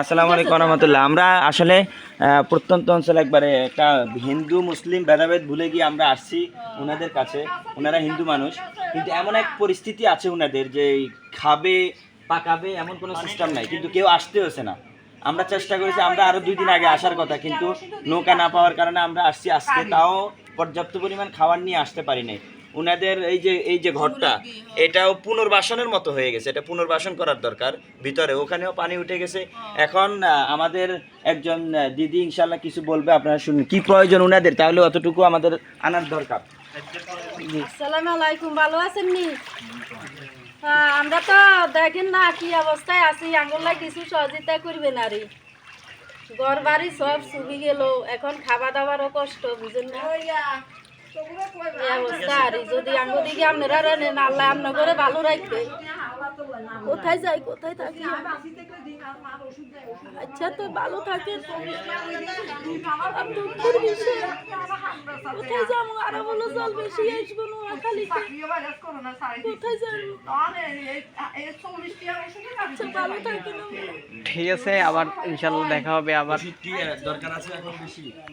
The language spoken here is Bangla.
আসসালামু আলাইকুম রহমতুল্লাহ আমরা আসলে প্রত্যন্ত অঞ্চলে একবারে একটা হিন্দু, মুসলিম ভেদাভেদ ভুলে গিয়ে আমরা আসছি ওনাদের কাছে। ওনারা হিন্দু মানুষ। কিন্তু এমন এক পরিস্থিতি আছে ওনাদের যে খাবে, পাকাবে এমন কোনো সিস্টেম নাই। কিন্তু কেউ আসতে হচ্ছে না। আমরা চেষ্টা করেছি, আমরা আরও দুই দিন আগে আসার কথা, কিন্তু নৌকা না পাওয়ার কারণে আমরা আসছি আজকে। তাও পর্যাপ্ত পরিমাণ খাবার নিয়ে আসতে পারি নাই। ওনাদের এই যে এই যে ঘরটা এটাও পুনর্বাসনের মতো হয়ে গেছে। এটা পুনর্বাসন করার দরকার। ভিতরে ওখানেও পানি উঠে গেছে। এখন আমাদের একজন দিদি ইনশাল্লাহ কিছু বলবে আপনারা শুনুন। কি প্রয়োজন ওনাদের তাহলে অতটুকু আমাদের আনার দরকার। আসসালামু আলাইকুম ভালো আছেন নি? হ্যাঁ, আমরা তো দেখেন না কি অবস্থায় আছি। আঙ্গুল্লা কিছু সহযোগিতা করবে না রে। ঘর বাড়ি সব চুবি গেল। এখন খাওয়া দাওয়ারও কষ্ট বুঝেন না? যদি আঙ্গুল দিকে আপনারা নেন আল্লাহ আপনার করে ভালো রাখবে। কোথায় যাই কোথায় থাকি আচ্ছা তো ভালো থাকে কোথায় যাব? আরও বলো জল বেশি আসব নোয়াখালীতে। কোথায় যাব? আচ্ছা ভালো ঠিক আছে আবার ইনশাল্লাহ দেখা হবে আবার। দরকার আছে এখন বেশি।